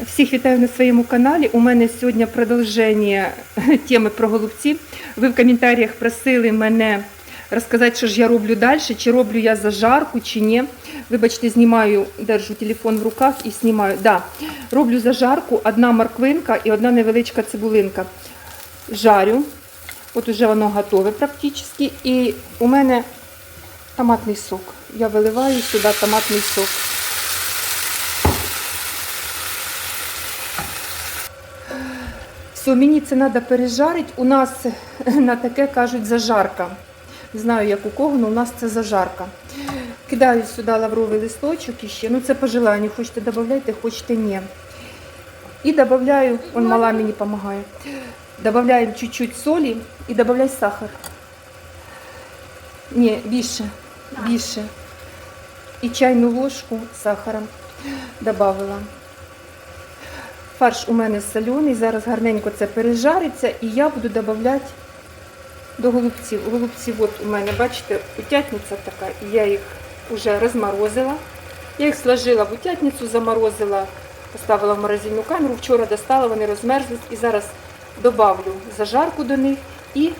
Всіх вітаю на своєму каналі. У мене сьогодні продовження теми про голубці. Ви в коментарях просили мене розказати, що ж я роблю далі, чи роблю я зажарку, чи ні. Вибачте, знімаю, держу телефон в руках і знімаю. Да, роблю зажарку, одна морквинка і одна невеличка цибулинка. Жарю. От уже воно готове практично. І у мене томатний сок. Я виливаю сюди томатний сок. Все, мені це треба пережарити. У нас на таке кажуть зажарка. Не знаю, як у кого, але у нас це зажарка. Кидаю сюди лавровий листочок іще. Ну це по желанню. Хочете додавайте, хочете ні. І додаю, он мала мені допомагає. Добавляємо чуть-чуть солі і додай сахар. Ні, більше, більше. І чайну ложку сахара додавала. Фарш у мене соляний, зараз гарненько це пережариться і я буду додавати до голубців. Голубці от у мене, бачите, утятниця така, я їх вже розморозила. Я їх сложила в утятницю, заморозила, поставила в морозильну камеру. Вчора достала, вони розмерзлись і зараз добавлю зажарку до них і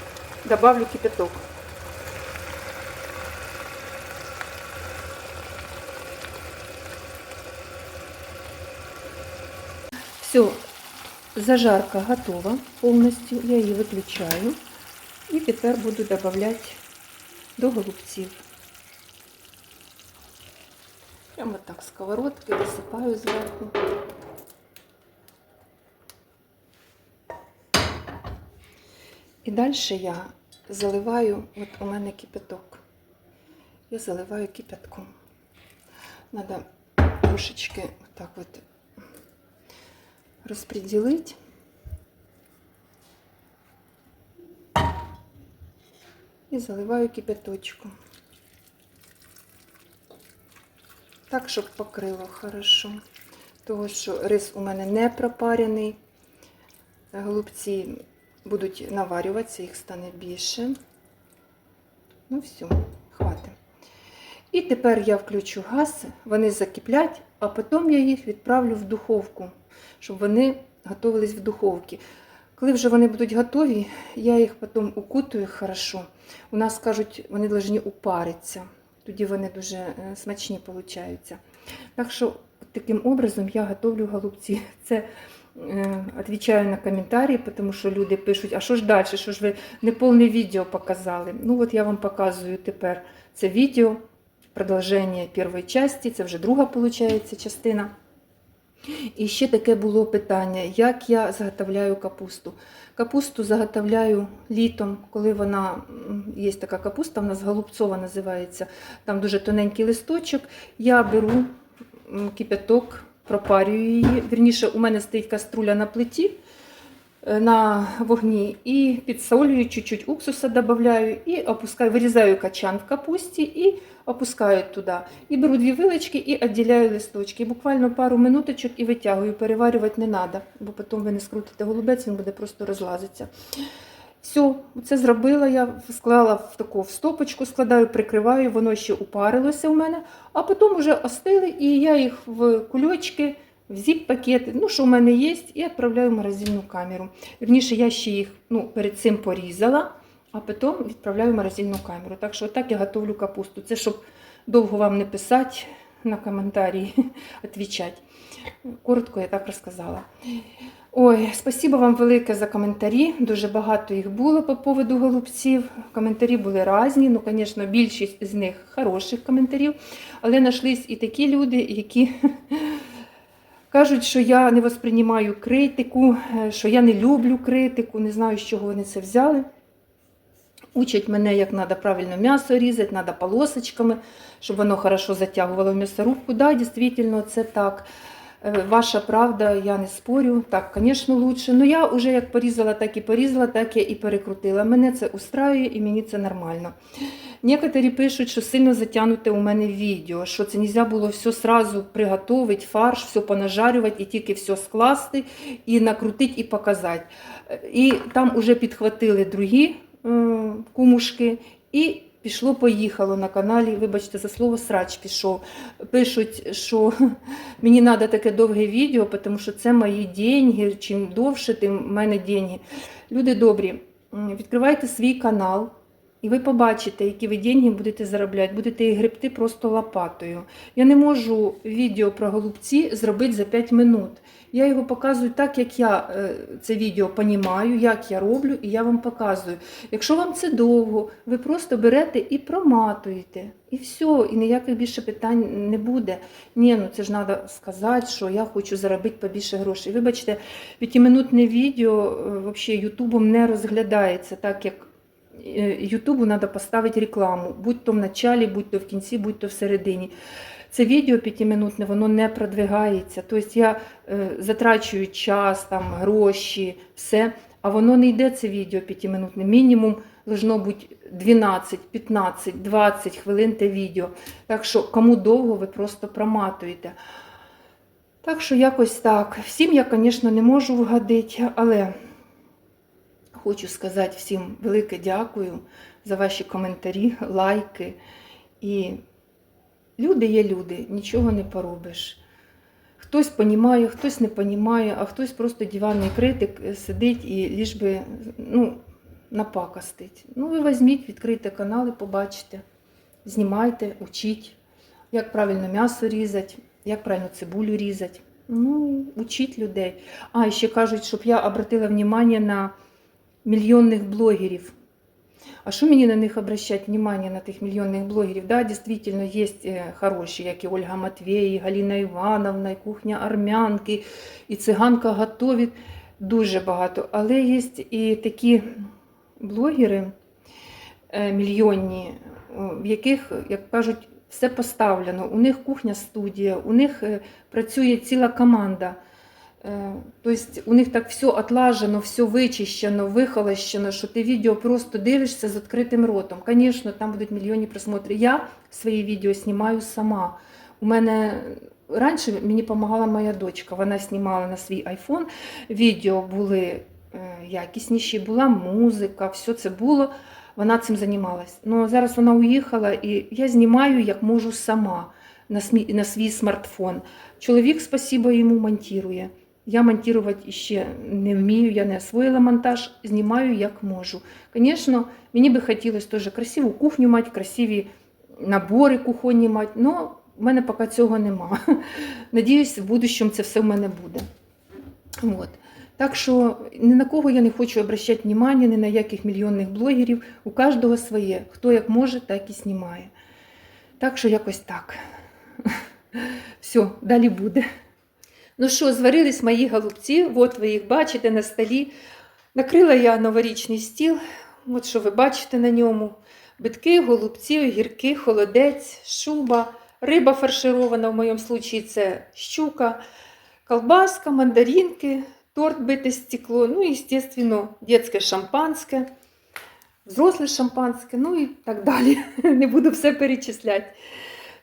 добавлю кипяток. Все, зажарка готова повністю. Я її виключаю. І тепер буду додавати до голубців. Прямо так сковородки висипаю зверху. І далі я заливаю, от у мене кипяток. Я заливаю кипятком. Надо трошечки отак от розподілити. І заливаю кипяточку. Так, щоб покрило хорошо. Того, що рис у мене не пропарений. Голубці будуть наварюватися, їх стане більше. Ну, все, хватить. І тепер я включу газ, вони закиплять, а потім я їх відправлю в духовку, щоб вони готувались в духовці. Коли вже вони будуть готові, я їх потім укутую хорошо. У нас кажуть, вони повинні упаритися. Тоді вони дуже е, смачні получаються. Так що таким образом я готовлю голубці. Це е, відповідаю на коментарі, тому що люди пишуть, а що ж далі, що ж ви не повне відео показали. Ну от я вам показую тепер це відео, продовження першої частини, це вже друга виходить, частина. І ще таке було питання, як я заготовляю капусту. Капусту заготовляю літом, коли вона є така капуста, вона голубцова називається. Там дуже тоненький листочок. Я беру кипяток, пропарюю її. Вірніше, у мене стоїть каструля на плиті на вогні і підсолюю, чуть-чуть уксуса додаю і опускаю, вирізаю качан в капусті і опускаю туди. І беру дві вилочки і відділяю листочки. Буквально пару минуточок і витягую. Переварювати не треба, бо потім ви не скрутите голубець, він буде просто розлазитися. Все, це зробила я, склала в таку в стопочку, складаю, прикриваю, воно ще упарилося у мене, а потім вже остили, і я їх в кульочки, в зіп-пакети, ну, що в мене є, і відправляю в морозильну камеру. Вірніше, я ще їх ну, перед цим порізала, а потім відправляю в морозильну камеру. Так що отак я готовлю капусту. Це щоб довго вам не писати на коментарі, відповідати. Коротко я так розказала. Ой, спасибо вам велике за коментарі. Дуже багато їх було по поводу голубців. Коментарі були різні. Ну, звісно, більшість з них хороших коментарів. Але знайшлись і такі люди, які кажуть, що я не восприймаю критику, е, що я не люблю критику, не знаю, з чого вони це взяли. Учать мене, як треба правильно м'ясо різати, треба полосочками, щоб воно хорошо затягувало в м'ясорубку. Да, дійсно, це так. Е, Ваша правда, я не спорю. Так, звісно, лучше. Ну я вже як порізала, так і порізала, так я і перекрутила. Мене це устраює і мені це нормально. Некоторі пишуть, що сильно затягнуте у мене відео, що це не можна було все сразу приготувати, фарш, все понажарювати і тільки все скласти, і накрутити, і показати. Е, І там вже підхватили другі е, кумушки і пішло, поїхало на каналі. Вибачте, за слово срач пішов. Пишуть, що мені треба таке довге відео, тому що це мої деньги. Чим довше, тим в мене деньги. Люди добрі, відкривайте свій канал. І ви побачите, які ви деньги будете заробляти, будете їх гребти просто лопатою. Я не можу відео про голубці зробити за 5 минут. Я його показую так, як я е, це відео понімаю, як я роблю, і я вам показую. Якщо вам це довго, ви просто берете і проматуєте. І все, і ніяких більше питань не буде. Ні, ну це ж треба сказати, що я хочу заробити побільше грошей. Вибачте, п'ятиминутне відео е, взагалі Ютубом не розглядається так, як Ютубу треба поставити рекламу, будь то в началі, будь то в кінці, будь то всередині. Це відео п'ятиминутне, воно не продвигається. Тобто я е, затрачую час, там, гроші, все, а воно не йде це відео п'ятиминутне. Мінімум должно бути 12, 15, 20 хвилин те відео. Так що кому довго, ви просто проматуєте. Так що якось так. Всім я, звісно, не можу вгадити, але хочу сказати всім велике дякую за ваші коментарі, лайки. І люди є люди, нічого не поробиш. Хтось понімає, хтось не понімає, а хтось просто диванний критик сидить і ліж би ну, напакостить. Ну, ви візьміть, відкрийте канали, побачите, знімайте, учіть, як правильно м'ясо різати, як правильно цибулю різати. Ну, учіть людей. А, і ще кажуть, щоб я обратила внимание на мільйонних блогерів. А що мені на них обращать внимание, на тих мільйонних блогерів? Да, дійсно, є е, хороші, як і Ольга Матвій, і Галіна Івановна, і кухня армянки, і циганка готовить. Дуже багато. Але є і такі блогери е, мільйонні, в яких, як кажуть, все поставлено. У них кухня студія, у них е, працює ціла команда. Е, Тобто у них так все отлажено, все вичищено, вихолощено, що ти відео просто дивишся з відкритим ротом. Звісно, там будуть мільйонні просмотри. Я свої відео знімаю сама. У мене раніше мені допомагала моя дочка. Вона знімала на свій айфон. Відео були е, якісніші, була музика, все це було. Вона цим займалась. Ну зараз вона уїхала, і я знімаю як можу сама на, свій смартфон. Чоловік, спасибо, йому монтує. Я монтувати ще не вмію, я не освоїла монтаж, знімаю як можу. Звісно, мені би хотілося теж красиву кухню мати, красиві набори кухонні мати, але в мене поки цього нема. Надіюсь, в будущому це все в мене буде. От. Так що ні на кого я не хочу обращати внимання, ні на яких мільйонних блогерів. У кожного своє. Хто як може, так і знімає. Так що якось так. Все, далі буде. Ну що, зварились мої голубці, от ви їх бачите на столі. Накрила я новорічний стіл, от що ви бачите на ньому. Битки, голубці, огірки, холодець, шуба, риба фарширована, в моєму случаї це щука, колбаска, мандаринки, торт бите стекло, ну і, звісно, дитяче шампанське, взросле шампанське, ну і так далі. Не буду все перечисляти.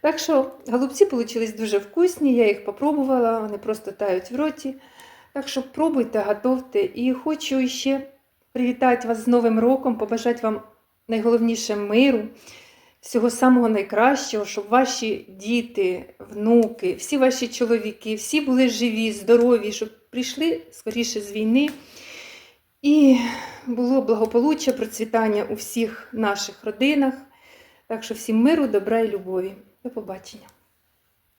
Так що голубці вийшли дуже вкусні, я їх попробувала, вони просто тають в роті. Так що пробуйте, готовте. І хочу ще привітати вас з Новим роком, побажати вам найголовніше миру, всього самого найкращого, щоб ваші діти, внуки, всі ваші чоловіки, всі були живі, здорові, щоб прийшли скоріше з війни. І було благополуччя, процвітання у всіх наших родинах. Так що всім миру, добра і любові. До побачення.